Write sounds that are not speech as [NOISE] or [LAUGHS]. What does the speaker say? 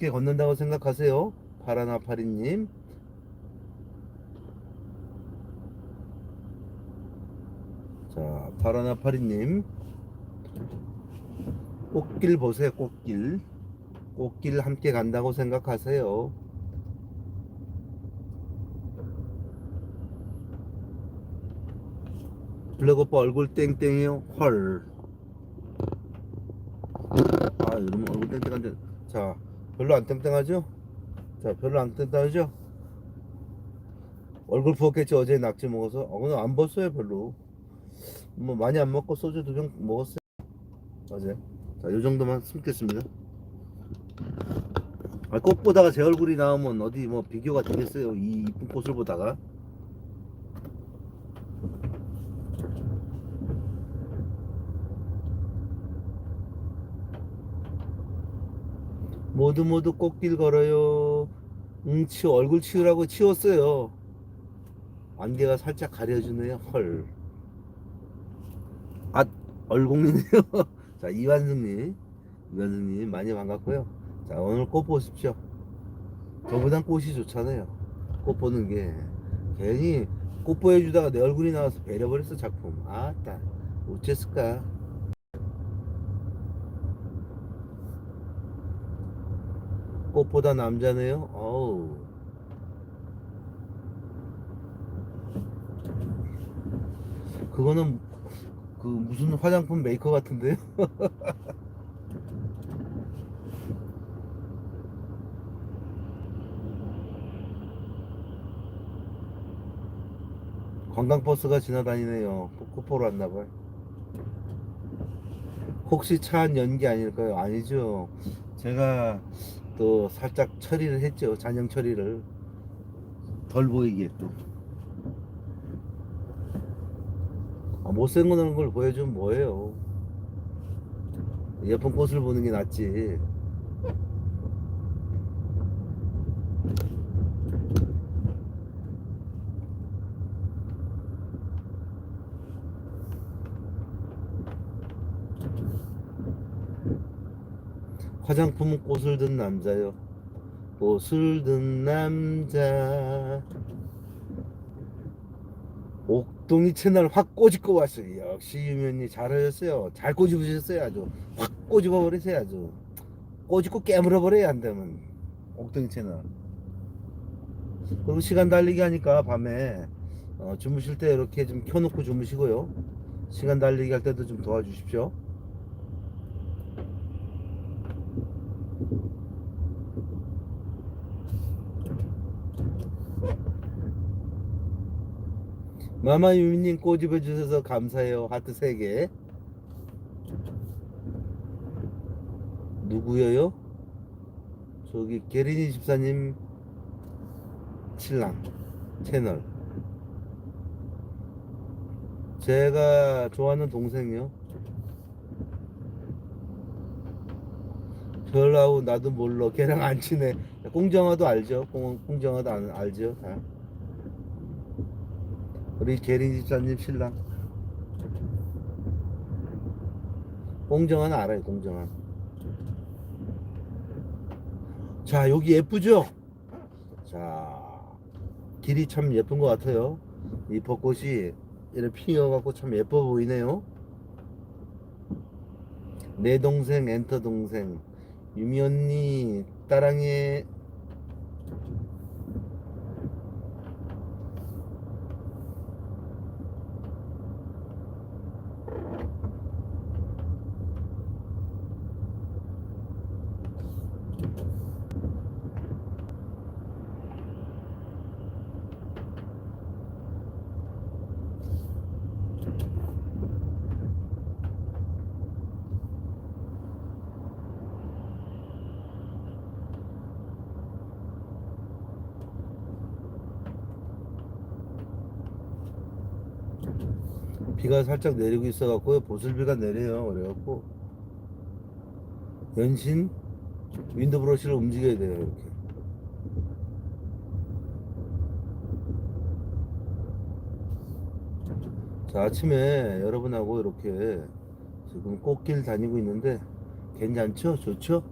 이렇게 걷는다고 생각하세요. 파라나파리님. 자, 파라나파리님. 꽃길 보세요, 꽃길. 꽃길 함께 간다고 생각하세요. 블랙 오빠 얼굴 땡땡이요? 헐. 아, 이러면 별로 안 땡땡하죠? 자, 별로 안 땡땡하죠? 얼굴 부었겠지, 어제 낙지 먹어서. 어, 오늘 안 벗어요, 별로. 뭐, 많이 안 먹고 소주 두 병 먹었어요. 어제. 자, 요 정도만 숨겠습니다. 아, 꽃 보다가 제 얼굴이 나오면 어디 뭐 비교가 되겠어요. 이 이쁜 꽃을 보다가. 모두 모두 꽃길 걸어요. 응, 치워, 얼굴 치우라고 치웠어요. 안개가 살짝 가려주네요. 헐. 아, 얼공이네요. [LAUGHS] 자, 이완승님. 이완승님, 많이 반갑고요. 자, 오늘 꽃 보십시오. 저보단 꽃이 좋잖아요. 꽃 보는 게. 괜히 꽃 보여주다가 내 얼굴이 나와서 배려버렸어, 작품. 아따, 어쨌을까. 꽃보다 남자네요. 어우. 그거는 그 무슨 화장품 메이커 같은데요? [LAUGHS] 관광버스가 지나다니네요. 꽃 보러 왔나봐요. 혹시 차한 연기 아닐까요? 아니죠. 제가 또 살짝 처리를 했죠. 잔영 처리를. 덜 보이게 또. 아, 못생긴 얼굴 보여주면 뭐예요. 예쁜 꽃을 보는 게 낫지. 화장품은 꽃을 든 남자요. 꽃을 든 남자. 옥동이 채널 확 꼬집고 왔어요. 역시 유면이 잘하셨어요. 잘 꼬집으셨어요. 아주 확 꼬집어 버리세요. 아주 꼬집고 깨물어 버려야 한다면 옥동이 채널. 그리고 시간 달리기 하니까 밤에 어, 주무실 때 이렇게 좀 켜놓고 주무시고요. 시간 달리기 할 때도 좀 도와주십시오. 마마 유미님 꼬집어 주셔서 감사해요. 하트 3개. 누구예요? 저기 게리니 집사님 신랑 채널. 제가 좋아하는 동생이요. 별하고 나도 몰라. 걔랑 안 친해. 공정아도 알죠? 공, 공정아도 안, 알죠? 다. 우리 계린 집사님 신랑 공정한 알아요 공정한 자 여기 예쁘죠 자 길이 참 예쁜 것 같아요 이 벚꽃이 이렇게 피어갖고 참 예뻐 보이네요 내 동생 엔터 동생 유미 언니 따랑해 비가 살짝 내리고 있어갖고 보슬비가 내려요. 그래갖고 연신 윈드 브러쉬를 움직여야 돼요. 이렇게. 자 아침에 여러분하고 이렇게 지금 꽃길 다니고 있는데 괜찮죠? 좋죠?